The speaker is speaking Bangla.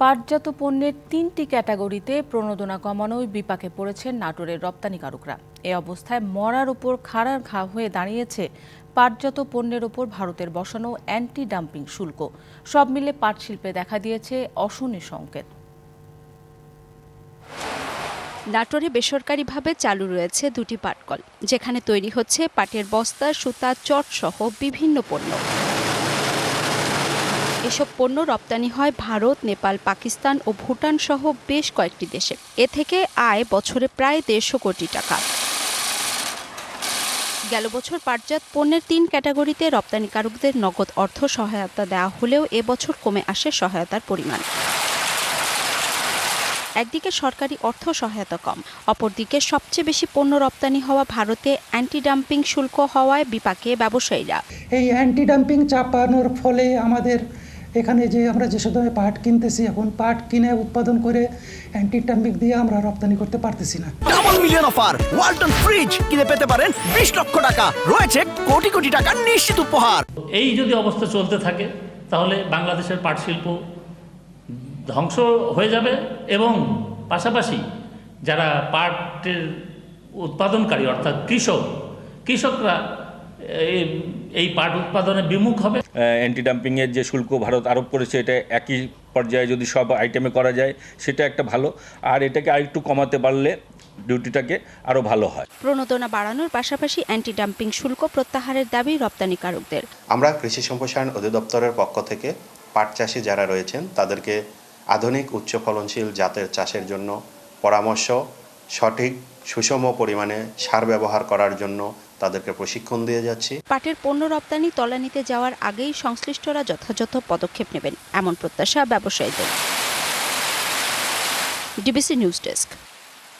পাটজাত পণ্যের তিনটি ক্যাটাগরিতে প্রণোদনা কমানোয় বিপাকে পড়েছেন নাটোরের রপ্তানিকারকরা। এ অবস্থায় মরার উপর খাড়ার ঘা হয়ে দাঁড়িয়েছে পাটজাত পণ্যের ওপর ভারতের বসানো অ্যান্টি ডাম্পিং শুল্ক। সব মিলে পাট শিল্পে দেখা দিয়েছে অশনি সংকেত। নাটোরে বেসরকারিভাবে চালু রয়েছে দুটি পাটকল, যেখানে তৈরি হচ্ছে পাটের বস্তা, সুতা, চট সহ বিভিন্ন পণ্য। এসব পণ্য রপ্তানি হয় ভারত, নেপাল, পাকিস্তান ও ভুটান সহ বেশ কয়েকটি দেশে। এ থেকে আয় বছরে প্রায় দেড়শো কোটি টাকা। গেল বছর পাটজাত পণ্যের তিন ক্যাটাগরিতে রপ্তানিকারকদের নগদ অর্থ সহায়তা দেওয়া হলেও এবছর কমে আসে সহায়তার পরিমাণ। একদিকে সরকারি অর্থ সহায়তা কম, অপরদিকে সবচেয়ে বেশি পণ্য রপ্তানি হওয়া ভারতে অ্যান্টি ডাম্পিং শুল্ক হওয়ায় বিপাকে ব্যবসায়ীরা। এই অ্যান্টি ডাম্পিং চাপানোর ফলে আমাদের এখানে যে আমরা যে সময় পাট কিনতেছি এখন পাট কিনে উৎপাদন করে অ্যান্টি ডাম্পিং দিয়ে আমরা রপ্তানি করতে পারতেছি না। Double million offer Walton fridge কিনে পেতে পারেন বিশ লক্ষ টাকা। রয়েছে কোটি কোটি টাকার নিশ্চিত উপহার। এই যদি অবস্থা চলতে থাকে তাহলে বাংলাদেশের পাট শিল্প ধ্বংস হয়ে যাবে এবং পাশাপাশি যারা পাটের উৎপাদনকারী অর্থাৎ কৃষক কৃষকরা এই- এই পাট উৎপাদনে বিমুখ হবে? অ্যান্টি ডাম্পিংয়ের যে শুল্ক ভারত আরোপ করেছে এটা একই পর্যায়ে যদি সব আইটেমে করা যায় সেটা একটা ভালো। আর এটাকে আরেকটু কমাতে পারলে ডিউটিটাকে আরও ভালো হয়। প্রণোদনা বাড়ানোর পাশাপাশি অ্যান্টি ডাম্পিং শুল্ক প্রত্যাহারের দাবি রপ্তানিকারকদের। আমরা কৃষি সম্প্রসারণ অধিদপ্তরের পক্ষ থেকে পাট চাষি যারা রয়েছেন তাদেরকে আধুনিক উচ্চ ফলনশীল জাতের চাষের জন্য পরামর্শ সঠিক সুষম পরিমাণে সার ব্যবহার করার জন্য তাদেরকে প্রশিক্ষণ দিয়ে যাচ্ছি। পাটের পণ্য রপ্তানি, তলানিতে যাওয়ার আগেই সংশ্লিষ্টরা যথাযথ পদক্ষেপ নেবেন, এমন প্রত্যাশা ব্যবসায়ীদের। DBC news desk.